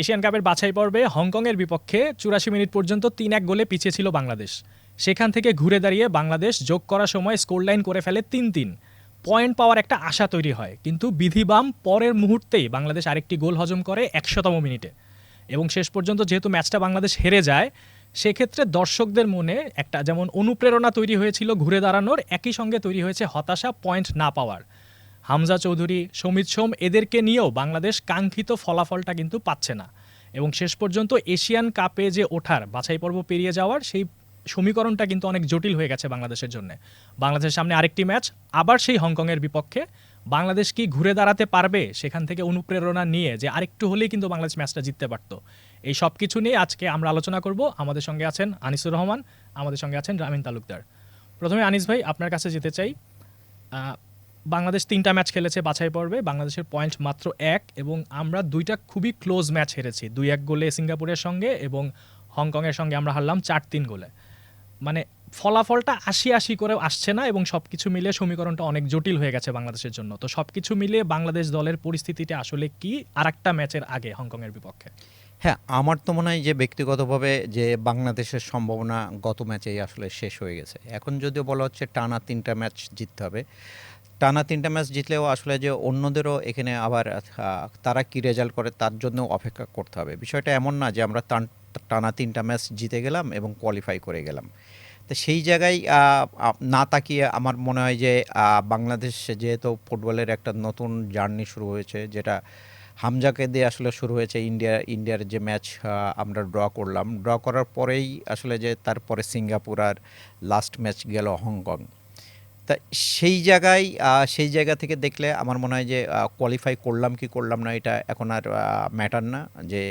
Asian কাপের বাছাই পর্বে হংকংয়ের বিপক্ষে চুরাশি মিনিট পর্যন্ত তিন এক গোলে পিছিয়ে ছিল বাংলাদেশ। সেখান থেকে ঘুরে দাঁড়িয়ে বাংলাদেশ যোগ করার সময় স্কোর লাইন করে ফেলে তিন তিন। পয়েন্ট পাওয়ার একটা আশা তৈরি হয়, কিন্তু বিধিবাম পরের মুহূর্তেই বাংলাদেশ আরেকটি গোল হজম করে একশোতম মিনিটে। এবং শেষ পর্যন্ত যেহেতু ম্যাচটা বাংলাদেশ হেরে যায়, সেক্ষেত্রে দর্শকদের মনে একটা যেমন অনুপ্রেরণা তৈরি হয়েছিল ঘুরে দাঁড়ানোর, একই সঙ্গে তৈরি হয়েছে হতাশা পয়েন্ট না পাওয়ার। হামজা চৌধুরী, সমিত সোম এদেরকে নিয়েও বাংলাদেশ কাঙ্ক্ষিত ফলাফলটা কিন্তু পাচ্ছে না। এবং শেষ পর্যন্ত এশিয়ান কাপে যে ওঠার বাছাই পর্ব পেরিয়ে যাওয়ার সেই সমীকরণটা কিন্তু অনেক জটিল হয়ে গেছে বাংলাদেশের জন্য। বাংলাদেশের সামনে আরেকটি ম্যাচ, আবার সেই হংকংয়ের বিপক্ষে। বাংলাদেশ কি ঘুরে দাঁড়াতে পারবে সেখান থেকে অনুপ্রেরণা নিয়ে যে আরেকটু হলেই কিন্তু বাংলাদেশ ম্যাচটা জিততে পারত। এই সব কিছু নিয়ে আজকে আমরা আলোচনা করব। আমাদের সঙ্গে আছেন আনিসুর রহমান, আমাদের সঙ্গে আছেন রামিন তালুকদার। প্রথমে আনিস ভাই, আপনার কাছে যেতে চাই। বাংলাদেশ তিনটা ম্যাচ খেলেছে, বাছাই পর্বে। বাংলাদেশের পয়েন্ট মাত্র এক এবং আমরা দুইটা খুবই ক্লোজ ম্যাচ হেরেছি। দুই এক গোলে সিঙ্গাপুরের সঙ্গে এবং হংকংয়ের সঙ্গে আমরা হারলাম চার তিন গোলে। মানে ফলাফলটা আশি আশি করে আসছে না এবং সব কিছু মিলিয়ে সমীকরণটা অনেক জটিল হয়ে গেছে বাংলাদেশের জন্য। তো সব কিছু মিলিয়ে বাংলাদেশ দলের পরিস্থিতিটা আসলে কি? আর একটা ম্যাচের আগে হংকংয়ের বিপক্ষে। হ্যাঁ আমার তো মনে হয় যে ব্যক্তিগতভাবে যে বাংলাদেশের সম্ভাবনা গত ম্যাচেই আসলে শেষ হয়ে গেছে। এখন যদিও বলা হচ্ছে টানা তিনটা ম্যাচ জিততে হবে টানা তিনটা ম্যাচ জিতলেও আসলে যে অন্যদেরও এখানে আবার তারা কি রেজাল্ট করে তার জন্য অপেক্ষা করতে হবে। বিষয়টা এমন না যে আমরা টান- তিনটা ম্যাচ জিতে গেলাম এবং কোয়ালিফাই করে গেলাম। তো সেই জায়গায় না তাকিয়ে আমার মনে হয় যে বাংলাদেশ যেহেতু ফুটবলের একটা নতুন জার্নি শুরু হয়েছে, যেটা হামজাকে দিয়ে আসলে শুরু হয়েছে ইন্ডিয়া, ইন্ডিয়ার যে ম্যাচ আমরা ড্র করলাম। ড্র করার পরেই আসলে যে তারপরে সিঙ্গাপুর আর লাস্ট ম্যাচ গেল হংকং। তা সেই জায়গায় সেই জায়গা থেকে দেখলে আমার মনে হয় যে কোয়ালিফাই করলাম কি করলাম না, এটা এখন আর ম্যাটার না। যে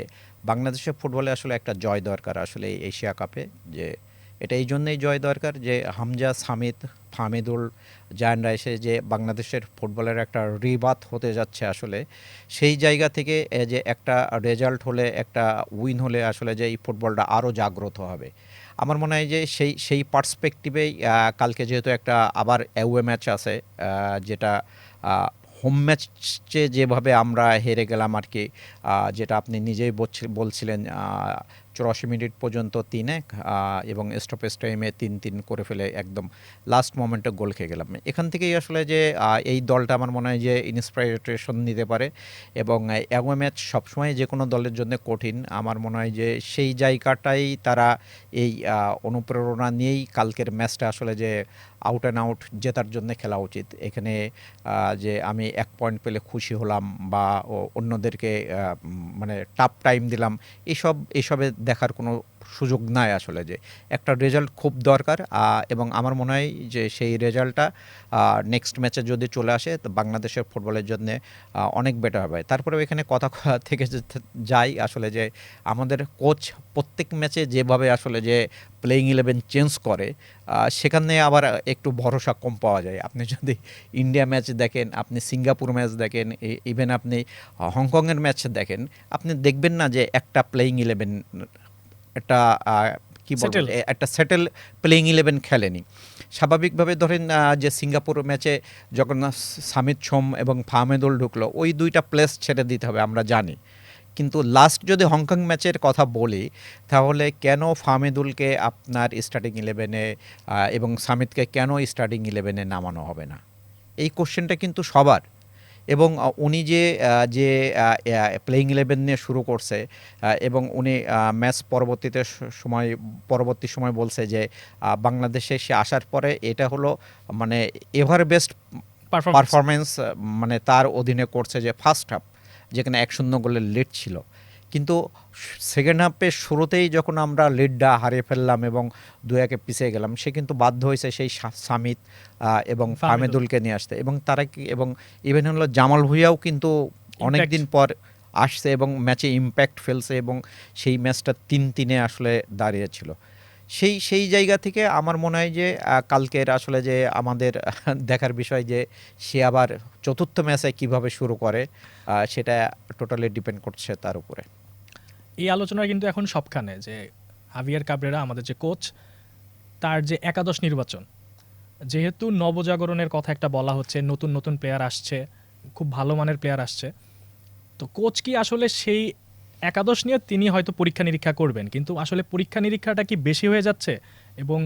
বাংলাদেশের ফুটবলে আসলে একটা জয় দরকার আসলে এশিয়া কাপে। যে এটা এই জন্যই জয় দরকার যে হামজা সামিদ ফামিদুল জায়ানরা এসে যে বাংলাদেশের ফুটবলের একটা রিবাত হতে যাচ্ছে আসলে, সেই জায়গা থেকে যে একটা রেজাল্ট হলে, একটা উইন হলে আসলে যে এই ফুটবলটা আরও জাগ্রত হবে। আমার মনে হয় যে সেই সেই পার্সপেক্টিভেই কালকে যেহেতু একটা আবার অ্যাওয়ে ম্যাচ আছে যেটা হোম ম্যাচে যেভাবে আমরা হেরে গেলাম আর কি যেটা আপনি নিজেই বলছিলেন চুরাশি মিনিট পর্যন্ত তিন এক এবং স্টপেজ টাইমে তিন তিন করে ফেলে একদম লাস্ট মোমেন্টে গোল খেয়ে গেলাম। এখান থেকেই আসলে যে এই দলটা আমার মনে হয় যে ইন্সপাইরেশন নিতে পারে এবং অ্যাওয়ে ম্যাচ সবসময় যে কোনো দলের জন্য কঠিন। আমার মনে হয় যে সেই জায়গাটাই তারা এই অনুপ্রেরণা নিয়েই কালকের ম্যাচটা আসলে যে আউট অ্যান্ড আউট জেতার জন্য খেলা উচিত। এখানে যে আমি এক পয়েন্ট পেলে খুশি হলাম বা অন্যদেরকে মানে টাফ টাইম দিলাম, এসব এসবে দেখার কোনো সুযোগ নাই আসলে যে একটা রেজাল্ট খুব দরকার এবং আমার মনে হয় যে সেই রেজাল্টটা নেক্সট ম্যাচে যদি চলে আসে, তো বাংলাদেশের ফুটবলের জন্য অনেক বেটার হবে। তারপরেও এখানে কথা থেকে যাই আসলে যে আমাদের কোচ প্রত্যেক ম্যাচে যেভাবে আসলে যে প্লেইং ইলেভেন চেঞ্জ করে সেখানে আবার একটু ভরসা কম পাওয়া যায়। আপনি যদি ইন্ডিয়া ম্যাচ দেখেন, আপনি সিঙ্গাপুর ম্যাচ দেখেন ইভেন আপনি হংকংয়ের ম্যাচ দেখেন, আপনি দেখবেন না যে একটা প্লেইং ইলেভেন একটা কি বলব একটা সেটেল প্লেইং ইলেভেন খেলেনি। স্বাভাবিকভাবে ধরেন যে সিঙ্গাপুর ম্যাচে যখন সামিত সোম এবং ফাহমেদুল ঢুকলো ওই দুইটা প্লেস ছেড়ে দিতে হবে আমরা জানি। কিন্তু লাস্ট যদি হংকং ম্যাচের কথা বলি তাহলে কেন ফাহমেদুলকে আপনার স্টার্টিং ইলেভেনে এবং সামিতকে কেন স্টার্টিং ইলেভেনে নামানো হবে না? এই কোশ্চেনটা কিন্তু সবার। এবং উনি যে যে প্লেয়িং ইলেভেন নিয়ে শুরু করছে এবং উনি ম্যাচ পরবর্তীতে সময় পরবর্তী সময় বলছে যে বাংলাদেশে সে আসার পরে এটা হলো মানে এভার বেস্ট পারফরমেন্স মানে তার অধীনে করছে যে ফার্স্ট হাফ যেখানে এক শূন্য গোলের লিড ছিল। কিন্তু সেকেন্ড হাফের শুরুতেই যখন আমরা লিডটা হারিয়ে ফেললাম এবং দু একে পিছিয়ে গেলাম সে কিন্তু বাধ্য হয়েছে সেই সামিত এবং। ফাহমেদুলকে নিয়ে আসতে। এবং তারা কি এবং ইভেন হলো জামাল ভুইয়াও কিন্তু অনেক দিন পর আসছে এবং ম্যাচে ইম্প্যাক্ট ফেলছে এবং সেই ম্যাচটা তিন তিনে আসলে দাঁড়িয়েছিল। সেই সেই জায়গা থেকে আমার মনে হয় যে কালকের আসলে যে আমাদের দেখার বিষয় যে সে আবার চতুর্থ ম্যাচে কীভাবে শুরু করে সেটা টোটালি ডিপেন্ড করছে তার উপরে। এই আলোচনা কিন্তু এখন সবখানে যে হাভিয়ার কাবরেরা আমাদের যে কোচ তার যে একাদশ নির্বাচন, যেহেতু নবজাগরণের কথা একটা বলা হচ্ছে, নতুন নতুন প্লেয়ার আসছে, খুব ভালো মানের প্লেয়ার আসছে, তো কোচ কি আসলে সেই একাদশ নিয়ে তিনি হয়তো পরীক্ষা নিরীক্ষা করবেন, কিন্তু আসলে পরীক্ষা নিরীক্ষাটা কি বেশি হয়ে যাচ্ছে? এবং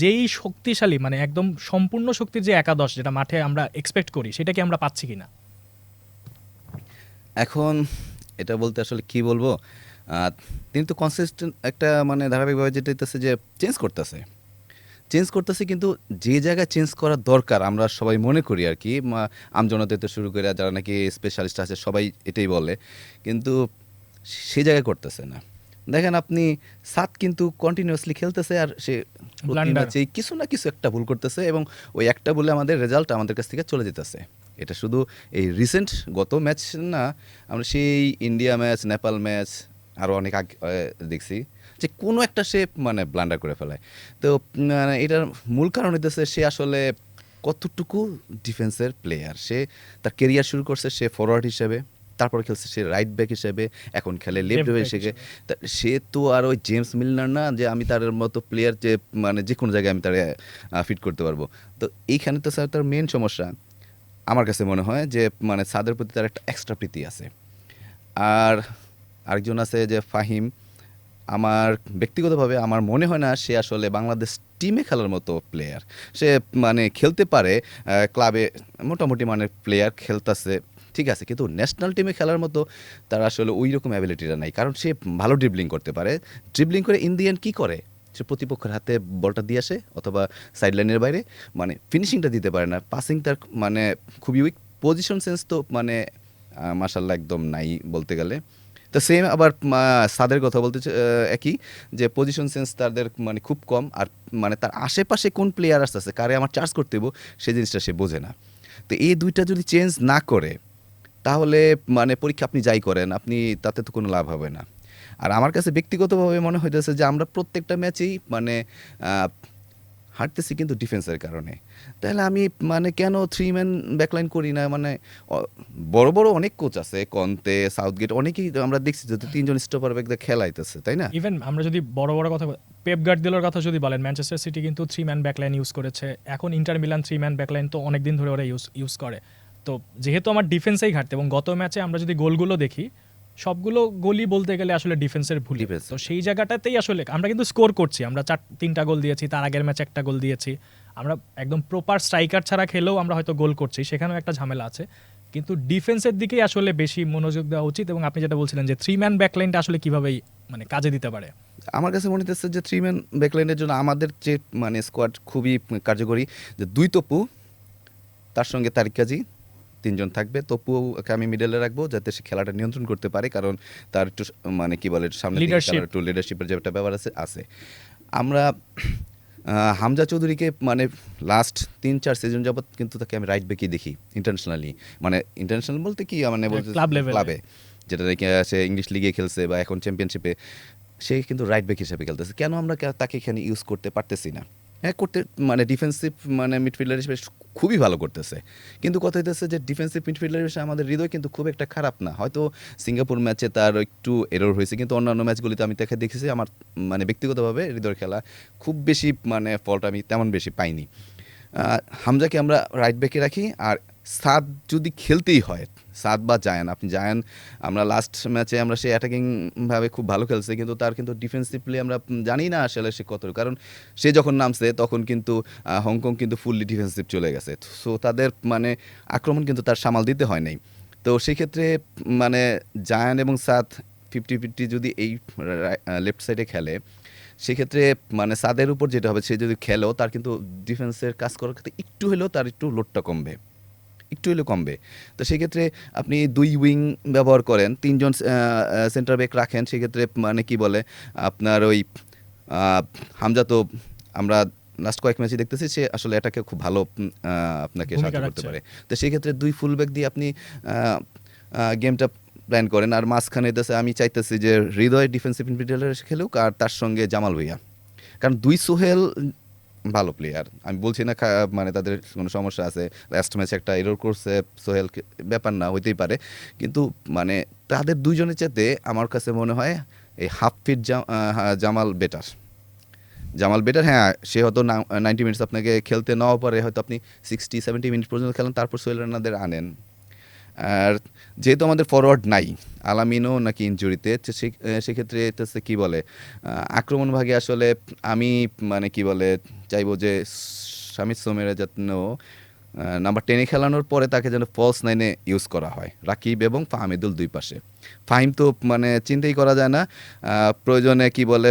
যেই শক্তিশালী মানে একদম সম্পূর্ণ শক্তির যে একাদশ যেটা মাঠে আমরা এক্সপেক্ট করি, সেটা কি আমরা পাচ্ছি কিনা? এখন এটা বলতে আসলে কি বলব? তিনি তো কনসিস্টেন্ট একটা মানে ধারাবাহিকভাবে যেটা হইতেছে যে চেঞ্জ করতেছে। চেঞ্জ করতেছে কিন্তু যে জায়গায় চেঞ্জ করা দরকার আমরা সবাই মনে করি আর কি মা- আমজনতা থেকে শুরু করে যারা নাকি স্পেশালিস্ট আছে সবাই এটাই বলে। কিন্তু সে জায়গায় করতেছে না। দেখেন আপনি সাত কিন্তু কন্টিনিউয়াসলি খেলতেছে আর সে ম্যাচেই কিছু না কিছু একটা ভুল করতেছে এবং ওই একটা বলে আমাদের রেজাল্ট আমাদের কাছ থেকে চলে যেতেছে। এটা শুধু এই রিসেন্ট গত ম্যাচ না আমরা সেই ইন্ডিয়া ম্যাচ নেপাল ম্যাচ আরও অনেক আগে দেখছি যে কোনো একটা সে মানে ব্লান্ডার করে ফেলায়। তো মানে এটার মূল কারণ হইতেছে সে আসলে কতটুকু ডিফেন্সের প্লেয়ার সে তার কেরিয়ার শুরু করছে সে ফরওয়ার্ড হিসেবে তারপর খেলছে সে রাইট ব্যাক হিসেবে এখন খেলে লেফট back হিসেবে। তা সে তো আর ওই জেমস মিলনার না যে আমি তার মতো প্লেয়ার যে মানে যে কোনো জায়গায় আমি তার ফিট করতে পারব। তো এইখানে তো স্যার তার মেন সমস্যা। আমার কাছে মনে হয় যে মানে সাদের প্রতি তার একটা এক্সট্রা প্রীতি আছে। আর আরেকজন আছে যে ফাহিম, আমার ব্যক্তিগতভাবে আমার মনে হয় না সে আসলে বাংলাদেশ টিমে খেলার মতো প্লেয়ার সে মানে খেলতে পারে ক্লাবে মোটামুটি মানে প্লেয়ার খেলতেছে, ঠিক আছে, কিন্তু ন্যাশনাল টিমে খেলার মতো তার আসলে ওই রকম অ্যাবিলিটিটা নাই, কারণ সে ভালো ড্রিবলিং করতে পারে। ড্রিবলিং করে ইন্ডিয়ান কি করে? সে প্রতিপক্ষের হাতে বলটা দিয়ে আসে অথবা সাইড লাইনের বাইরে মানে ফিনিশিংটা দিতে পারে না। পাসিং তার মানে খুবই উইক পজিশন সেন্স তো মানে মাসাল্লাহ একদম নাই বলতে গেলে। তো সেম আবার সাদের কথা বলতে একই যে পজিশন সেন্স তাদের মানে খুব কম আর মানে তার আশেপাশে কোন প্লেয়ার আসতেছে কারে আমার চার্জ করতে হইব সেই জিনিসটা সে বোঝে না। তো এই দুইটা যদি চেঞ্জ না করে তাহলে মানে পরীক্ষা আপনি যাই করেন আপনি তাতে তো কোনো লাভ হবে না। আর আমার কাছে ব্যক্তিগতভাবে মনে হইতেছে যে আমরা প্রত্যেকটা ম্যাচেই মানে আহ, হারতেছি কিন্তু ডিফেন্সের কারণে। তাহলে আমি মানে কেন থ্রি ম্যান ব্যাকলাইন করি না? মানে বড় বড় অনেক কোচ আছে কন্তে সাউথগেট অনেকেই আমরা দেখছি যে তিনজন স্টপার ব্যাক দিয়ে খেলাইতেছে তাই না? ইভেন আমরা যদি বড় বড় কথা পেপ গার্দিওলার কথা যদি বলেন ম্যানচেস্টার সিটি কিন্তু থ্রি ম্যান ব্যাকলাইন ইউজ করেছে। এখন Inter Milan three man backline তো অনেক দিন ধরে ওরা ইউজ ইউজ করে। তো যেহেতু আমার ডিফেন্সেই ঘাটতে এবং গত ম্যাচে আমরা যদি গোলগুলো দেখি সবগুলো গোলই বলতে গেলে আসলে ডিফেন্সের ভুল। তো সেই জায়গাটাতেই আসলে আমরা কিন্তু স্কোর করছি। আমরা চার তিনটা গোল দিয়েছি তার আগের ম্যাচে একটা গোল দিয়েছি। আমরা একদম প্রপার স্ট্রাইকার ছাড়া খেলেও আমরা হয়তো গোল করছি সেখানেও একটা ঝামেলা আছে। কিন্তু ডিফেন্সের দিকেই আসলে বেশি মনোযোগ দেওয়া উচিত এবং আপনি যেটা বলছিলেন যে থ্রি ম্যান ব্যাকলাইনটা আসলে কীভাবে মানে কাজে দিতে পারে। আমার কাছে মনে হচ্ছে যে থ্রি ম্যান ব্যাকলাইনের জন্য আমাদের যে মানে স্কোয়াড খুবই কার্যকরী যে দুই তপু তার সঙ্গে তারিক কাজী তিনজন থাকবে। তপুকে আমি মিডলে রাখব যাতে সে খেলাটা নিয়ন্ত্রণ করতে পারে কারণ তার একটু মানে কি বলে সামনে। একটু লিডারশিপের যে একটা ব্যাপার আছে আছে। আমরা হামজা চৌধুরীকে মানে লাস্ট তিন চার সিজন যাবৎ কিন্তু তাকে আমি রাইট ব্যাকই দেখি ইন্টারন্যাশনালি মানে ইন্টারন্যাশনাল বলতে কি মানে বলতে। ক্লাবে যেটা দেখে সে ইংলিশ লিগে খেলছে বা এখন চ্যাম্পিয়নশিপে সে কিন্তু রাইট ব্যাক হিসেবে খেলতেছে। কেন আমরা তাকে এখানে ইউজ করতে পারতেছি না? হ্যাঁ করতে মানে ডিফেন্সিভ মানে মিডফিল্ডার হিসেবে খুবই ভালো করতেছে। কিন্তু কথা হইতেছে যে ডিফেন্সিভ মিডফিল্ডার হিসেবে আমাদের হৃদয় কিন্তু খুব একটা খারাপ না। হয়তো সিঙ্গাপুর ম্যাচে তার একটু এরর হয়েছে, কিন্তু অন্যান্য ম্যাচগুলিতে আমি তাকে দেখেছি আমার মানে ব্যক্তিগতভাবে হৃদয়ের খেলা খুব বেশি মানে ফলটা আমি তেমন বেশি পাইনি। হামজাকে আমরা রাইট ব্যাকে রাখি, আর সাদ যদি খেলতেই হয় সাদ বা জায়ান। আপনি জায়ান, আমরা লাস্ট ম্যাচে আমরা সে অ্যাটাকিং ভাবে খুব ভালো খেলছে, কিন্তু তার কিন্তু ডিফেন্সিভলি আমরা জানি না আসলে সে কত কারণ সে যখন নামছে, তখন কিন্তু হংকং কিন্তু ফুললি ডিফেন্সিভ চলে গেছে। সো তাদের মানে আক্রমণ কিন্তু তার সামাল দিতে হয় নাই। তো সেক্ষেত্রে মানে জায়ান এবং সাদ ফিফটি ফিফটি যদি এই লেফট সাইডে খেলে, সেক্ষেত্রে মানে সাদের উপর যেটা হবে, সে যদি খেলেও তার কিন্তু ডিফেন্সের কাজ করার ক্ষেত্রে একটু হলেও তার একটু লোডটা কমবে। একটু হলেও কমবে। তো সেক্ষেত্রে আপনি দুই উইং ব্যবহার করেন তিনজন সেন্টার ব্যাক রাখেন সেক্ষেত্রে মানে কি বলে আপনার ওই হামজা তো আমরা লাস্ট কয়েক ম্যাচে দেখতেছি সে আসলে এটাকে খুব ভালো আপনাকে সাহায্য করতে পারে। তো সেই ক্ষেত্রে দুই ফুল ব্যাক দিয়ে আপনি গেমটা প্ল্যান করেন। আর মাঝখানে দেশে আমি চাইতেছি যে হৃদয় ডিফেন্সিভ মিডফিল্ডার খেলুক আর তার সঙ্গে জামাল ভুইয়া। কারণ দুই সোহেল ভালো প্লেয়ার আমি বলছি না মানে তাদের কোনো সমস্যা আছে। লাস্ট ম্যাচে একটা এরর করছে, সোহেল ব্যাপার না, হইতেই পারে। কিন্তু মানে তাদের দুইজনের চাইতে আমার কাছে মনে হয় এই half fit Jamal better Jamal better হ্যাঁ সে হয়তো নাইনটি মিনিটস আপনাকে খেলতে নাও পারে। হয়তো আপনি সিক্সটি সেভেন্টি মিনিট পর্যন্ত খেলেন, তারপর সোহেল রানাদের আনেন। আর যেহেতু আমাদের ফরওয়ার্ড নাই, আলামিনও নাকি ইঞ্জুরিতে সেক্ষেত্রে কি বলে আক্রমণ ভাগে আসলে আমি মানে কি বলে চাইব যে স্বামী সোমের যেন নাম্বার টেনে খেলানোর পরে তাকে যেন ফলস নাইনে ইউজ করা হয়। রাকিব এবং ফাহমিদুল দুই পাশে। ফাহিম তো মানে চিন্তাই করা যায় না। প্রয়োজনে কি বলে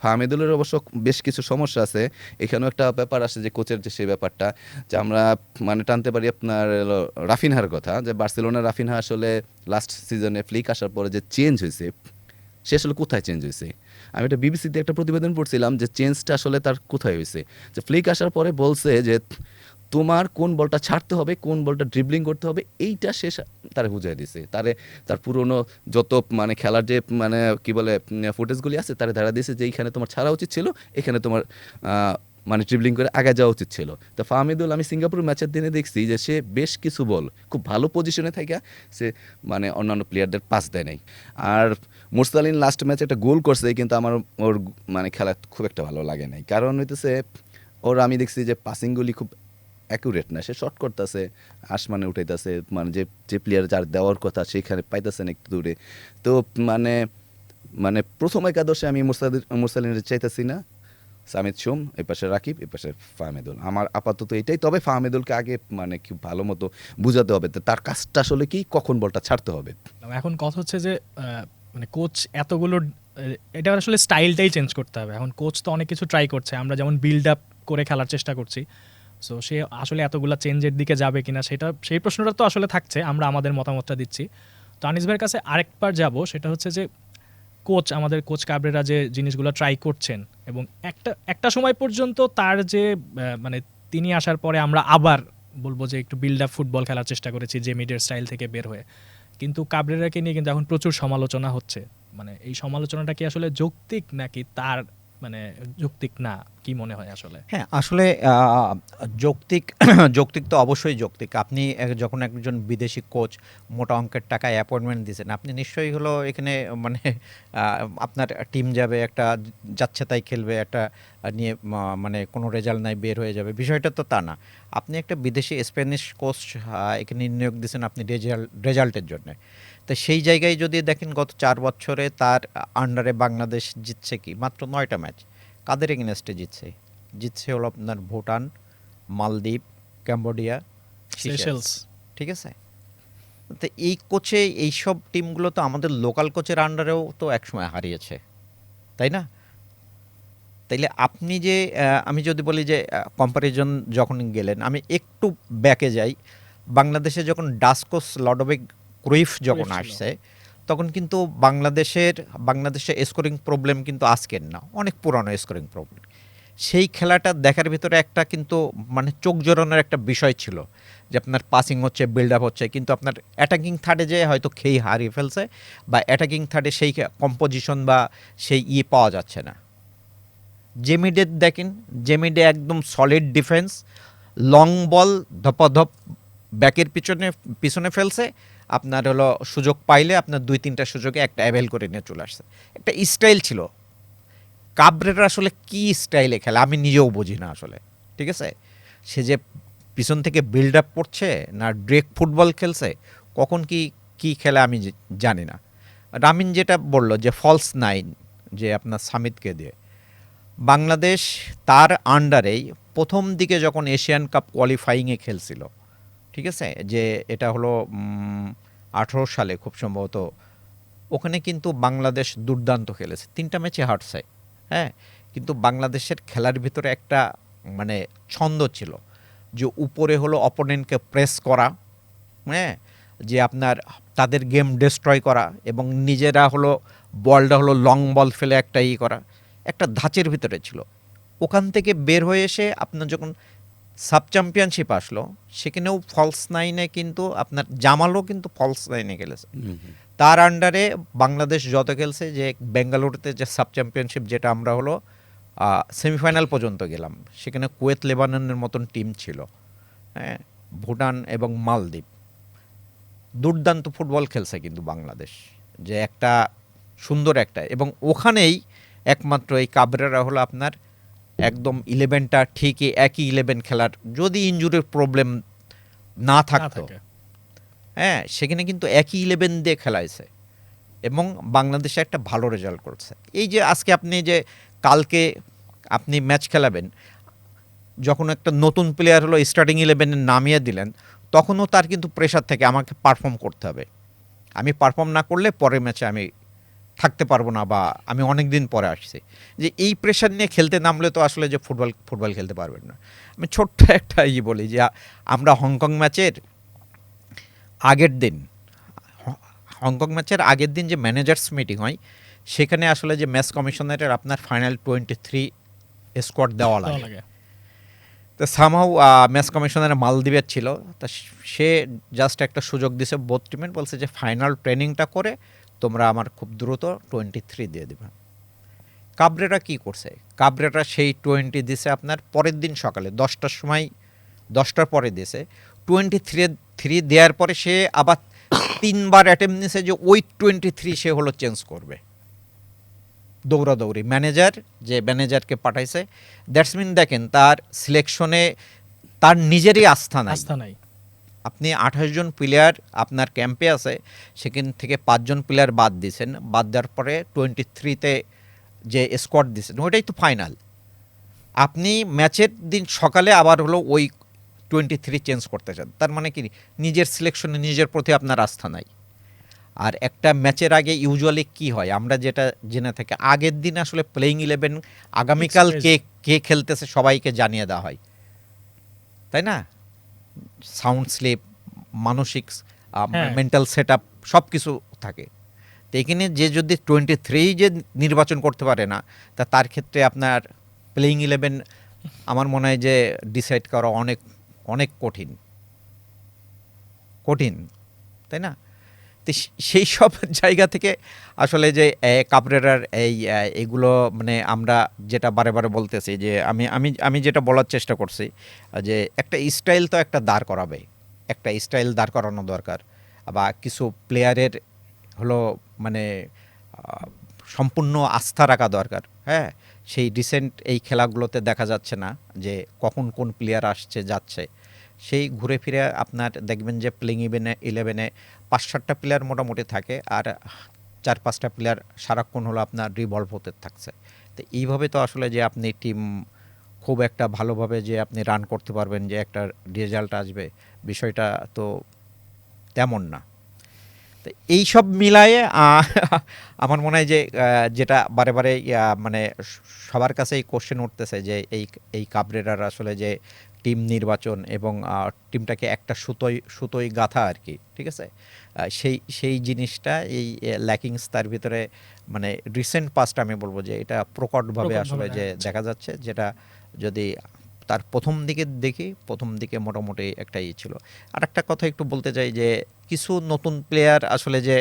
ফাহমিদুলের অবশ্য বেশ কিছু সমস্যা আছে। এখানেও একটা ব্যাপার আসে যে কোচের যে সেই ব্যাপারটা, যে আমরা মানে টানতে পারি আপনার রাফিনহার কথা, যে বার্সেলোনা রাফিনহা আসলে লাস্ট সিজনে ফ্লিক আসার পরে যে চেঞ্জ হয়েছে, সে আসলে কোথায় চেঞ্জ হয়েছে? আমি একটা বিবিসিতে একটা প্রতিবেদন পড়ছিলাম যে চেঞ্জটা আসলে তার কোথায় হয়েছে। যে ফ্লিক আসার পরে বলছে যে, তোমার কোন বলটা ছাড়তে হবে, কোন বলটা ড্রিবলিং করতে হবে, এইটা শেষ তারা বুঝাই দিছে। তারে তার পুরনো যত মানে খেলার যে মানে কি বলে ফুটেজগুলি আছে, তারা ধারা দিয়েছে যে এইখানে তোমার ছাড়া উচিত ছিল, এখানে তোমার মানে ড্রিবলিং করে আগে যাওয়া উচিত ছিল। তো ফাহমিদুল, আমি সিঙ্গাপুর ম্যাচের দিনে দেখছি যে সে বেশ কিছু বল, খুব ভালো পজিশনে থাকে, সে মানে অন্যান্য প্লেয়ারদের পাস দেয় নাই। আর মুরসালিন লাস্ট ম্যাচে একটা গোল করছে, কিন্তু আমার ওর মানে খেলা খুব একটা ভালো লাগে নাই। কারণ হইতেছে, ওর আমি দেখছি যে পাসিংগুলি খুব অ্যাকুরেট না। সে শর্ট করতেছে, আসমানে উঠাইতেছে মানে যে যে প্লেয়ার যার দেওয়ার কথা সেইখানে পাইতেছেন একটু দূরে। তো মানে মানে প্রথম একাদশে আমি মুরসালিন মুরসালিনের চাইতেছি না। সামিদ সোম, এই পাশে রাকিব, এই পাশে ফাহমেদুল। আমার আপাতত এটাই, তবে ফাহমেদুলকে আগে মানে খুব ভালো মতো বুঝাতে হবে। তার কাজটা আসলে কি, কখন বলটা ছাড়তে হবে? এখন কথা হচ্ছে যে মানে কোচ এতগুলো এটা আসলে স্টাইলটাই চেঞ্জ করতে হবে। এখন কোচ তো অনেক কিছু ট্রাই করছে। আমরা যেমন বিল্ড আপ করে খেলার চেষ্টা করছি। সো সে আসলে এতগুলা চেঞ্জের দিকে যাবে কিনা, সেটা, সেই প্রশ্নটা তো আসলে থাকছে। আমরা আমাদের মতামতটা দিচ্ছি। তো আনিস ভাইয়ের কাছে আরেকবার যাব। সেটা হচ্ছে যে, কোচ, আমাদের কোচ কাবরেরা যে জিনিসগুলো ট্রাই করছেন এবং একটা একটা সময় পর্যন্ত তার যে মানে তিনি আসার পরে আমরা আবার বলব যে একটু বিল্ড আপ ফুটবল খেলার চেষ্টা করেছি যে মিডের স্টাইল থেকে বের হয়ে। কিন্তু কাবরেরাকে নিয়ে কিন্তু এখন প্রচুর সমালোচনা হচ্ছে। মানে এই সমালোচনাটা কি আসলে যৌক্তিক নাকি তার মানে যৌক্তিক না, কি মনে হয় আসলে? হ্যাঁ আসলে যৌক্তিক যৌক্তিক তো অবশ্যই যৌক্তিক। আপনি যখন একজন বিদেশি কোচ মোটা অঙ্কের টাকায় অ্যাপয়েন্টমেন্ট দিয়েছেন আপনি নিশ্চয়ই হলো এখানে মানে আপনার টিম যাবে, একটা যাচ্ছে তাই খেলবে, একটা নিয়ে মানে কোনো রেজাল্ট নাই, বের হয়ে যাবে। বিষয়টা তো তা না। আপনি একটা বিদেশি স্প্যানিশ কোচ এখানে নিয়োগ দিয়েছেন আপনি রেজাল্ট রেজাল্টের জন্য। তো সেই জায়গায় যদি দেখেন গত চার বছরে তার আন্ডারে বাংলাদেশ জিতছে কি? মাত্র নয়টা ম্যাচ কাদের এগেনস্টে জিতছে? জিতছে হলো আপনার ভুটান মালদ্বীপ ক্যাম্বোডিয়া ঠিক আছে? তো এই কোচে এইসব টিমগুলো তো আমাদের লোকাল কোচের আন্ডারেও তো একসময় হারিয়েছে। তাই না? তাইলে আপনি যে আমি যদি বলি যে কম্পারিজন যখন গেলেন আমি একটু ব্যাকে যাই। বাংলাদেশে যখন ডাসকোস লডোবিক ক্রুইফ যখন আসছে তখন কিন্তু বাংলাদেশের বাংলাদেশে স্কোরিং প্রবলেম কিন্তু আজকের না অনেক পুরানো স্কোরিং প্রবলেম সেই খেলাটা দেখার ভিতরে একটা কিন্তু মানে চোখ জোরানোর একটা বিষয় ছিল যে আপনার পাসিং হচ্ছে বিল্ড আপ হচ্ছে কিন্তু আপনার অ্যাটাকিং থার্ডে যে হয়তো খেই হারিয়ে ফেলছে বা অ্যাটাকিং থার্ডে সেই কম্পোজিশন বা সেই ইয়ে পাওয়া যাচ্ছে না। জেমিডে দেখেন জেমিডে একদম সলিড ডিফেন্স লং বল ধপাধপ ব্যাকের পিছনে পিছনে ফেলছে আপনার হলো সুযোগ পাইলে আপনার দুই, তিনটা সুযোগে একটা অ্যাভেল করে নিয়ে চলে আসছে। একটা স্টাইল ছিল। কাবরের আসলে কি স্টাইলে খেলে, আমি নিজেও বুঝি না আসলে। ঠিক আছে? সে যে পিছন থেকে বিল্ড আপ করছে না ড্রেক ফুটবল খেলছে, কখন কি কি খেলে আমি জানি না। রামিন যেটা বলল যে ফলস নাইন যে আপনার সামিদকে দিয়ে, বাংলাদেশ তার আন্ডারেই প্রথম দিকে যখন এশিয়ান কাপ কোয়ালিফাইংয়ে খেলছিল ঠিক আছে? যে এটা হলো আঠেরো সালে খুব সম্ভবত ওখানে কিন্তু বাংলাদেশ দুর্দান্ত খেলেছে। তিনটা ম্যাচে হারছে হ্যাঁ? কিন্তু বাংলাদেশের খেলার ভিতরে একটা মানে ছন্দ ছিল যে উপরে হলো অপোনেন্টকে প্রেস করা হ্যাঁ? যে আপনার তাদের গেম ডিস্ট্রয় করা এবং নিজেরা হলো বলটা হলো লং বল ফেলে একটা ই করা। একটা ধাঁচের ভিতরে ছিল। ওখান থেকে বের হয়ে এসে আপনার যখন সাব চ্যাম্পিয়নশিপ আসলো সেখানেও ফলস নাইনে কিন্তু আপনার জামালও কিন্তু ফলস নাইনে খেলেছে। তার আন্ডারে বাংলাদেশ যত খেলছে যে বেঙ্গালুরুতে যে সাব চ্যাম্পিয়নশিপ যেটা আমরা হলো সেমিফাইনাল পর্যন্ত গেলাম সেখানে কুয়েত লেবাননের মতন টিম ছিল হ্যাঁ ভুটান এবং মালদ্বীপ। দুর্দান্ত ফুটবল খেলছে কিন্তু বাংলাদেশ যে একটা সুন্দর একটা এবং ওখানেই একমাত্র এই কাবরেরা হলো আপনার একদম ইলেভেনটা ঠিকই একই ইলেভেন খেলার যদি ইঞ্জুরির প্রবলেম না থাকতো। থাকে। হ্যাঁ সেখানে কিন্তু একই ইলেভেন দিয়ে খেলাইছে। এবং বাংলাদেশে একটা ভালো রেজাল্ট করছে। এই যে আজকে আপনি যে কালকে আপনি ম্যাচ খেলাবেন যখন একটা নতুন প্লেয়ার হলো স্টার্টিং ইলেভেনে নামিয়ে দিলেন তখনও তার কিন্তু প্রেশার থেকে আমাকে পারফর্ম করতে হবে। আমি পারফর্ম না করলে পরের ম্যাচে আমি থাকতে পারব না বা আমি অনেক দিন পরে আসছি। যে এই প্রেশার নিয়ে খেলতে নামলে তো আসলে যে ফুটবল ফুটবল খেলতে পারবেন না। আমি ছোট্ট একটা ই বলি যে আমরা হংকং ম্যাচের আগের দিন হংকং ম্যাচের আগের দিন যে ম্যানেজার্স মিটিং হয় সেখানে আসলে যে ম্যাচ কমিশনারের আপনার ফাইনাল টোয়েন্টি থ্রি স্কোয়াড দেওয়া লাগে। তো সামহাও ম্যাচ কমিশনার মালদ্বীপের ছিল তা সে জাস্ট একটা সুযোগ দিছে বোধ টিমের বলছে যে ফাইনাল ট্রেনিংটা করে তোমরা আমার খুব দ্রুত টোয়েন্টি থ্রি দিয়ে দেবে। কাবরেরা কি করছে? কাবরেরা সেই টোয়েন্টি দিছে আপনার পরের দিন সকালে, দশটার সময়, দশটার পরে দিয়েছে। টোয়েন্টি থ্রি থ্রি দেওয়ার পরে সে আবার তিনবার অ্যাটেম্প নিছে যে ওই টোয়েন্টি থ্রি সে হলো চেঞ্জ করবে। দৌড়াদৌড়ি। ম্যানেজার যে ম্যানেজারকে পাঠাইছে দ্যাটস মিন দেখেন তার সিলেকশনে তার নিজেরই আস্থা নাই। আস্থা নাই। আপনি আঠাশ জন প্লেয়ার আপনার ক্যাম্পে আছে সেখান থেকে পাঁচজন প্লেয়ার বাদ দিয়েছেন। বাদ দেওয়ার পরে টোয়েন্টি থ্রিতে যে স্কোয়াড দিয়েছেন ওইটাই তো ফাইনাল আপনি ম্যাচের দিন সকালে আবার হলো ওই টোয়েন্টি থ্রি চেঞ্জ করতে চান। তার মানে কি? নিজের সিলেকশনে নিজের প্রতি আপনার আস্থা নাই। আর একটা ম্যাচের আগে ইউজুয়ালি কি হয়? আমরা যেটা জেনে থাকি আগের দিন আসলে প্লেইং ইলেভেন আগামীকাল কে কে খেলতেছে সবাইকে জানিয়ে দেওয়া হয়। তাই না? সাউন্ড স্লিপ মানসিক। মেন্টাল সেট আপ সব কিছু থাকে। তো এখানে যে যদি টোয়েন্টি থ্রি যে নির্বাচন করতে পারে না তা তার ক্ষেত্রে আপনার প্লেয়িং ইলেভেন আমার মনে হয় যে ডিসাইড করা অনেক অনেক কঠিন। কঠিন তাই না? তো সেই সব জায়গা থেকে আসলে যে এ, কাবরেরার এই এগুলো মানে আমরা যেটা বারে বারে বলতেছি যে আমি আমি আমি যেটা বলার চেষ্টা করছি যে একটা স্টাইল তো একটা দাঁড় করাবে। একটা স্টাইল দাঁড় করানো দরকার। বা কিছু প্লেয়ারের হলো মানে সম্পূর্ণ আস্থা রাখা দরকার। হ্যাঁ? সেই রিসেন্ট এই খেলাগুলোতে দেখা যাচ্ছে না যে কখন কোন প্লেয়ার আসছে যাচ্ছে। সেই ঘুরে ফিরে আপনার দেখবেন যে প্লেইং ইভেনে ইলেভেনে পাঁচ সাতটা প্লেয়ার মোটামুটি থাকে আর চার পাঁচটা প্লেয়ার সারাক্ষণ হলো আপনার রিভলভ হতে থাকছে। তো এইভাবে তো আসলে যে আপনি টিম খুব একটা ভালোভাবে যে আপনি রান করতে পারবেন, যে একটা রেজাল্ট আসবে, বিষয়টা তো তেমন না। তো এইসব মিলায়ে আমার মনে হয় যে যেটা বারে বারে মানে সবার কাছেই কোশ্চেন উঠতেছে যে এই এই কাবরেরার আসলে যে টিম নির্বাচন এবং টিমটাকে একটা সুতোই সুতোই গাথা আর কি ঠিক আছে? সেই সেই জিনিসটা এই ল্যাকিংস তার ভিতরে মানে রিসেন্ট পাস্ট আমি বলব যে এটা প্রকটভাবে আসলে যে দেখা যাচ্ছে। যেটা যদি তার প্রথম দিকে দেখি প্রথম দিকে মোটামুটি একটা ইয়ে ছিল। আর একটা কথা একটু বলতে চাই যে কিছু নতুন প্লেয়ার আসলে যে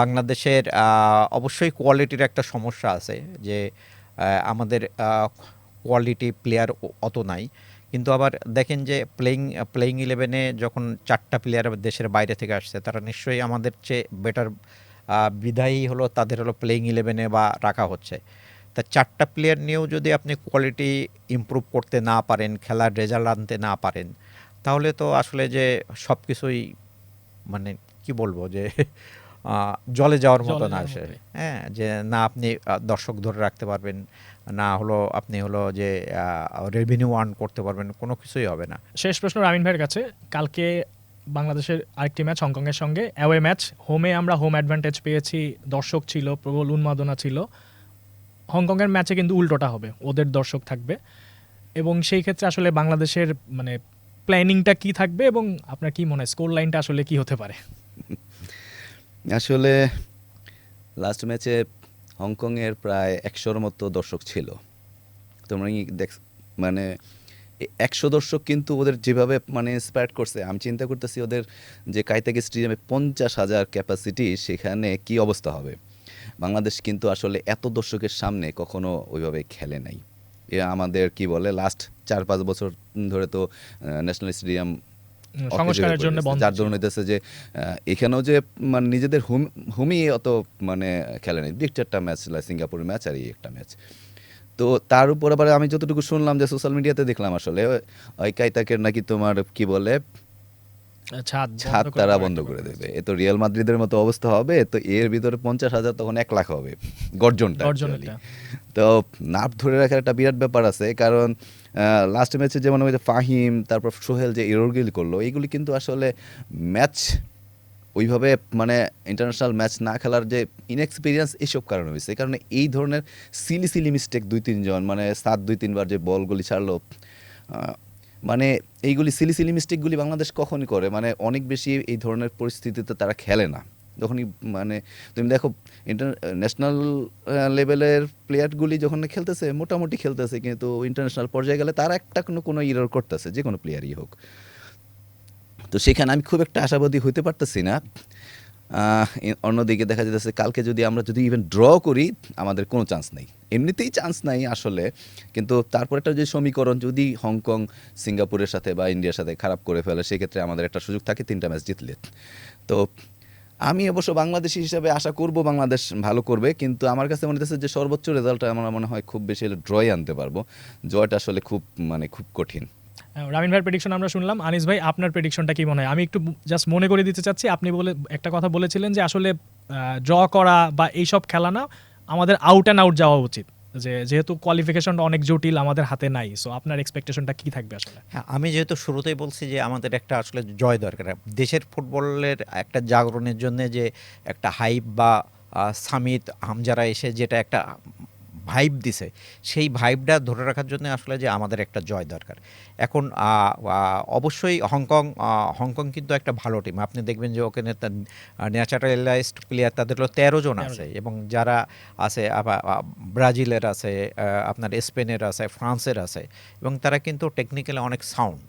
বাংলাদেশের অবশ্যই কোয়ালিটির একটা সমস্যা আছে যে আমাদের কোয়ালিটি প্লেয়ার অত নাই। কিন্তু আবার দেখেন যে প্লেইং প্লেইং ইলেভেনে যখন চারটা প্লেয়ার দেশের বাইরে থেকে আসছে তারা নিশ্চয়ই আমাদের চেয়ে বেটার বিদায়ী হলো তাদের হলো প্লেইং ইলেভেনে বা রাখা হচ্ছে। তা চারটা প্লেয়ার নিয়েও যদি আপনি কোয়ালিটি ইমপ্রুভ করতে না পারেন খেলার রেজাল্ট আনতে না পারেন তাহলে তো আসলে যে সব কিছুই মানে কি বলব যে জলে যাওয়ার মতো না আসে। হ্যাঁ যে না আপনি দর্শক ধরে রাখতে পারবেন না হলো আপনি হলো যে রেভিনিউ আর্ন করতে পারবেন কোনো কিছুই হবে না। শেষ প্রশ্ন রামিন ভাইয়ের কাছে। কালকে বাংলাদেশের আরেকটি ম্যাচ হংকংয়ের সঙ্গে। অ্যাওয়ে ম্যাচ হোমে আমরা হোম অ্যাডভান্টেজ পেয়েছি দর্শক ছিল প্রবল উন্মাদনা ছিল। হংকংয়ের ম্যাচে কিন্তু উল্টোটা হবে ওদের দর্শক থাকবে। এবং সেই ক্ষেত্রে আসলে বাংলাদেশের মানে প্ল্যানিংটা কি থাকবে এবং আপনার কি মনে হয় স্কোর লাইনটা আসলে কি হতে পারে? আসলে লাস্ট ম্যাচে হংকংয়ের প্রায় একশোর মতো দর্শক ছিল। তোমরা দেখ মানে একশো দর্শক কিন্তু ওদের যেভাবে মানে ইন্সপায়ার করছে, আমি চিন্তা করতেছি ওদের যে কাইতাকে স্টেডিয়ামে পঞ্চাশ হাজার ক্যাপাসিটি সেখানে কি অবস্থা হবে? বাংলাদেশ কিন্তু আসলে এত দর্শকের সামনে কখনো ওইভাবে খেলে নাই। এ আমাদের কি বলে লাস্ট চার পাঁচ বছর ধরে তো ন্যাশনাল স্টেডিয়াম সংস্কারের জন্য বন্ধ যার। ধরুন হইতেছে যে এখানেও যে মানে নিজেদের হুম হুমি অত মানে খেলে নেই। দুই চারটা ম্যাচ সিঙ্গাপুর ম্যাচ আর এই একটা ম্যাচ। তো তার উপর আবার আমি যতটুকু শুনলাম যে সোশ্যাল মিডিয়াতে দেখলাম আসলে ওই- কাইতাকের নাকি তোমার কি বলে ছাদ ছাদ তারা বন্ধ করে দেবে। এ তো রিয়াল মাদ্রিদের মতো অবস্থা হবে তো এর ভিতরে পঞ্চাশ হাজার তখন এক লাখ হবে। গর্জনটা গর্জন তো নার্ভ ধরে রাখার একটা বিরাট ব্যাপার আছে কারণ লাস্ট ম্যাচে যেমন ওই যে ফাহিম, তারপর সোহেল যে এরোরগুলি করল এইগুলি কিন্তু আসলে ম্যাচ ওইভাবে মানে ইন্টারন্যাশনাল ম্যাচ না খেলার যে ইনএক্সপিরিয়েন্স এইসব কারণে হয়েছে। কারণে এই ধরনের সিলি সিলি মিস্টেক দুই তিনজন মানে সাত, দুই তিনবার যে বলগুলি ছাড়লো মানে এইগুলি সিলি সিলি মিস্টেকগুলি বাংলাদেশ কখনই করে মানে অনেক বেশি এই ধরনের পরিস্থিতিতে তারা খেলে না। যখনই মানে তুমি দেখো ইন্টার ন্যাশনাল লেভেলের প্লেয়ারগুলি যখন খেলতেছে, মোটামুটি খেলতেছে, কিন্তু ইন্টারন্যাশনাল পর্যায়ে গেলে তারা একটা কোনো কোনো ইরর করতেছে, যে কোনো প্লেয়ারই হোক। তো সেখানে আমি খুব একটা আশাবাদী হইতে পারতেছি না। অন্যদিকে দেখা যেতেছে কালকে যদি আমরা যদি ইভেন ড্র করি, আমাদের কোনো চান্স নেই। এমনিতেই চান্স নাই আসলে, কিন্তু তারপর একটা যে সমীকরণ যদি হংকং, সিঙ্গাপুরের সাথে বা ইন্ডিয়ার সাথে খারাপ করে ফেলে, সেক্ষেত্রে আমাদের একটা সুযোগ থাকে, তিনটা ম্যাচ জিতলে। তো আমি অবশ্য বাংলাদেশি হিসাবে আশা করব বাংলাদেশ ভালো করবে, কিন্তু আমার কাছে মনে হচ্ছে যে সর্বোচ্চ রেজাল্টটা আমার মনে হয় খুব বেশি ড্রই আনতে পারব। জয়টা আসলে খুব মানে খুব কঠিন। রামিন ভাইয়ের প্রেডিকশন আমরা শুনলাম। আনিস ভাই, আপনার প্রেডিকশনটা কি মনে হয়? আমি একটু জাস্ট মনে করে দিতে চাচ্ছি, আপনি বলে একটা কথা বলেছিলেন যে আসলে ড্র করা বা এইসব খেলা না, আমাদের আউট অ্যান্ড আউট যাওয়া উচিত। যে যেহেতু কোয়ালিফিকেশনটা অনেক জটিল আমাদের হাতে নাই সো আপনার এক্সপেকটেশনটা কি থাকবে আসলে? হ্যাঁ আমি যেহেতু শুরুতেই বলছি যে আমাদের একটা আসলে জয় দরকার। দেশের ফুটবলের একটা জাগরণের জন্য যে একটা হাইপ বা সামিত হামজারা এসে যেটা একটা ভাইব দিছে সেই ভাইবটা ধরে রাখার জন্য আসলে যে আমাদের একটা জয় দরকার। এখন অবশ্যই হংকং হংকং কিন্তু একটা ভালো টিম আপনি দেখবেন যে ওখানে ন্যাচারালাইজড প্লেয়ার তাদের হলো তেরো জন 13 আছে এবং যারা আছে আবার, ব্রাজিলের আছে আপনার স্পেনের আছে ফ্রান্সের আছে এবং তারা কিন্তু টেকনিক্যালি অনেক সাউন্ড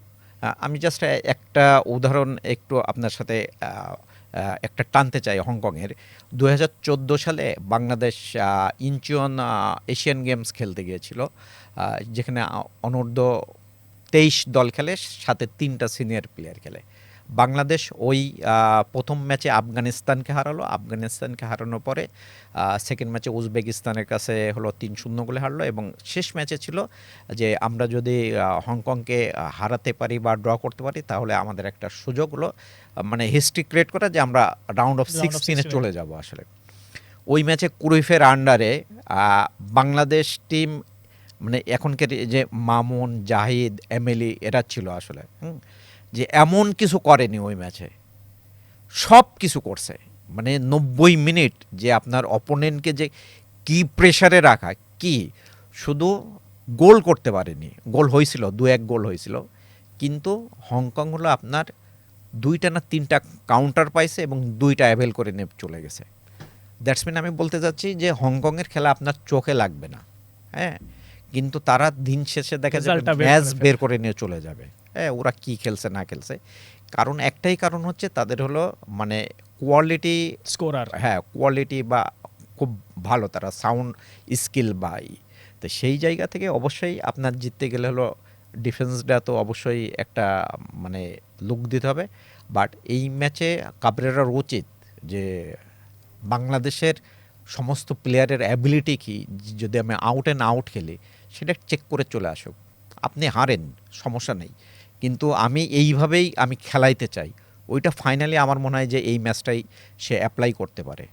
আমি জাস্ট একটা উদাহরণ একটু আপনার সাথে একটা টানতে চাই হংকংয়ের। দু হাজার চোদ্দ সালে বাংলাদেশ ইঞ্চুয়ন এশিয়ান গেমস খেলতে গিয়েছিল যেখানে অনূর্ধ্ব তেইশ দল খেলে, সাথে তিনটা সিনিয়র প্লেয়ার খেলে। বাংলাদেশ ওই প্রথম ম্যাচে আফগানিস্তানকে হারালো। আফগানিস্তানকে হারানোর পরে সেকেন্ড ম্যাচে উজবেকিস্তানের কাছে হলো তিন শূন্য গোলে হারলো এবং শেষ ম্যাচে ছিল যে আমরা যদি হংকংকে হারাতে পারি বা ড্র করতে পারি তাহলে আমাদের একটা সুযোগ হলো মানে হিস্ট্রি ক্রিয়েট করা যে আমরা রাউন্ড অফ সিক্সটিনে চলে যাব আসলে। ওই ম্যাচে কুরুইফের আন্ডারে বাংলাদেশ টিম মানে এখনকার যে মামুন জাহিদ এমএলি এরা ছিল আসলে। হুম, যে এমন কিছু করেনি ওই ম্যাচে। সব কিছু করছে। মানে নব্বই মিনিট যে আপনার অপোনেন্টকে যে কি প্রেসারে রাখা কি? শুধু গোল করতে পারেনি। গোল হয়েছিল দু এক গোল হয়েছিল। কিন্তু হংকং হলো আপনার দুইটা না তিনটা কাউন্টার পাইছে এবং দুইটা অ্যাভেল করে নিয়ে চলে গেছে। দ্যাটস মিন আমি বলতে চাচ্ছি যে হংকংয়ের খেলা আপনার চোখে লাগবে না। হ্যাঁ? কিন্তু তারা দিন শেষে দেখা যাবে ম্যাচ বের করে নিয়ে চলে যাবে। ওরা কি খেলছে না খেলছে। কারণ একটাই কারণ হচ্ছে তাদের হলো মানে কোয়ালিটি স্কোরার হ্যাঁ কোয়ালিটি বা খুব ভালো তারা সাউন্ড স্কিল বা ই। তো সেই জায়গা থেকে অবশ্যই আপনার জিততে গেলে হলো ডিফেন্সটা তো অবশ্যই একটা মানে লুক দিতে হবে। বাট এই ম্যাচে কাবরেরার উচিত যে বাংলাদেশের সমস্ত প্লেয়ারের অ্যাবিলিটি কি যদি আমি আউট অ্যান্ড আউট খেলি সেটা চেক করে চলে আসুক। আপনি হারেন সমস্যা নেই। কিন্তু আমি এইভাবেই আমি খেলাইতে চাই। ওইটা ফাইনালি আমার মনে হয় যে এই ম্যাচটাই সে অ্যাপ্লাই করতে পারে।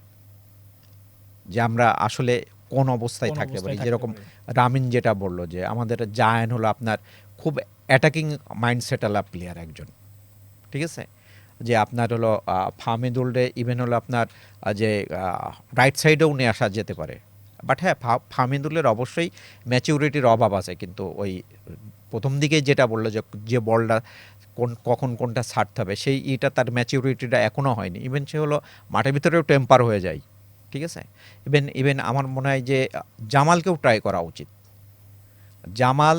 যে আমরা আসলে কোন অবস্থায় থাকতে পারি। যেরকম রামিন যেটা বলল যে আমাদের জায়ান হলো আপনার খুব অ্যাটাকিং মাইন্ডসেট আলা প্লেয়ার একজন। ঠিক আছে? যে আপনার হলো আহ, ফাহমিদুল ইভেন হলো আপনার যে রাইট সাইডেও নিয়ে আসা যেতে পারে। বাট হ্যাঁ ফাহমিদুলের অবশ্যই ম্যাচিউরিটির অভাব আছে কিন্তু ওই প্রথম দিকে যেটা বলল যে যে বলটা কোন কখন কোনটা ছাড়তে হবে সেই ইটা তার ম্যাচিউরিটিটা এখনও হয়নি। ইভেন সে হলো মাঠের ভিতরেও টেম্পার হয়ে যায় ঠিক আছে? ইভেন ইভেন আমার মনে হয় যে জামালকেও ট্রাই করা উচিত। জামাল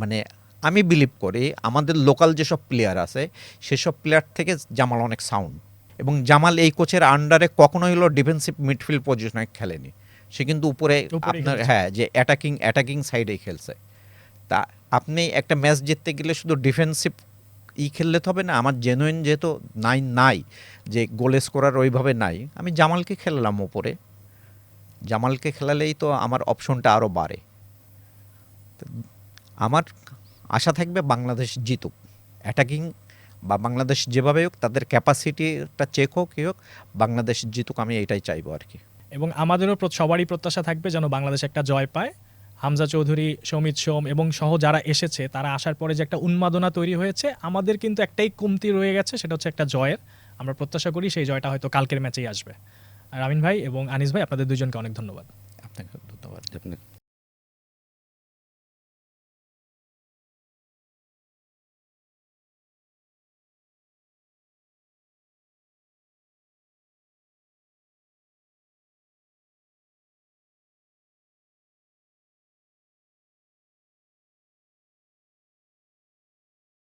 মানে আমি বিলিভ করি আমাদের লোকাল যেসব প্লেয়ার আছে সেসব প্লেয়ার থেকে জামাল অনেক সাউন্ড এবং জামাল এই কোচের আন্ডারে কখনোই হলো ডিফেন্সিভ মিডফিল্ড পজিশনে খেলেনি। সে কিন্তু উপরে আপনার হ্যাঁ যে অ্যাটাকিং অ্যাটাকিং সাইডেই খেলছে। তা আপনি একটা ম্যাচ জিততে গেলে শুধু ডিফেন্সিভ ই খেললে তো হবে না, আমার জেনুইন যেহেতু নাই নাই, যে গোল স্কোরার ওইভাবে নাই, আমি জামালকে খেলালাম ওপরে জামালকে খেলালেই তো আমার অপশনটা আরও বাড়ে। আমার আশা থাকবে বাংলাদেশ জিতুক। অ্যাটাকিং বা বাংলাদেশ যেভাবে হোক, তাদের ক্যাপাসিটিটা চেক হোক কি হোক, বাংলাদেশ জিতুক, আমি এটাই চাইব আর কি। এবং আমাদেরও সবারই প্রত্যাশা থাকবে যেন বাংলাদেশ একটা জয় পায়। হামজা চৌধুরী, সৌমিত সোম এবং সহ যারা এসেছে, তারা আসার পরে যে একটা উন্মাদনা তৈরি হয়েছে, আমাদের কিন্তু একটাই কমতি রয়ে গেছে, সেটা হচ্ছে একটা জয়ের। আমরা প্রত্যাশা করি সেই জয়টা হয়তো কালকের ম্যাচেই আসবে। রামিন ভাই এবং আনিস ভাই, আপনাদের দুজনকে অনেক ধন্যবাদ। আপনাকে ধন্যবাদ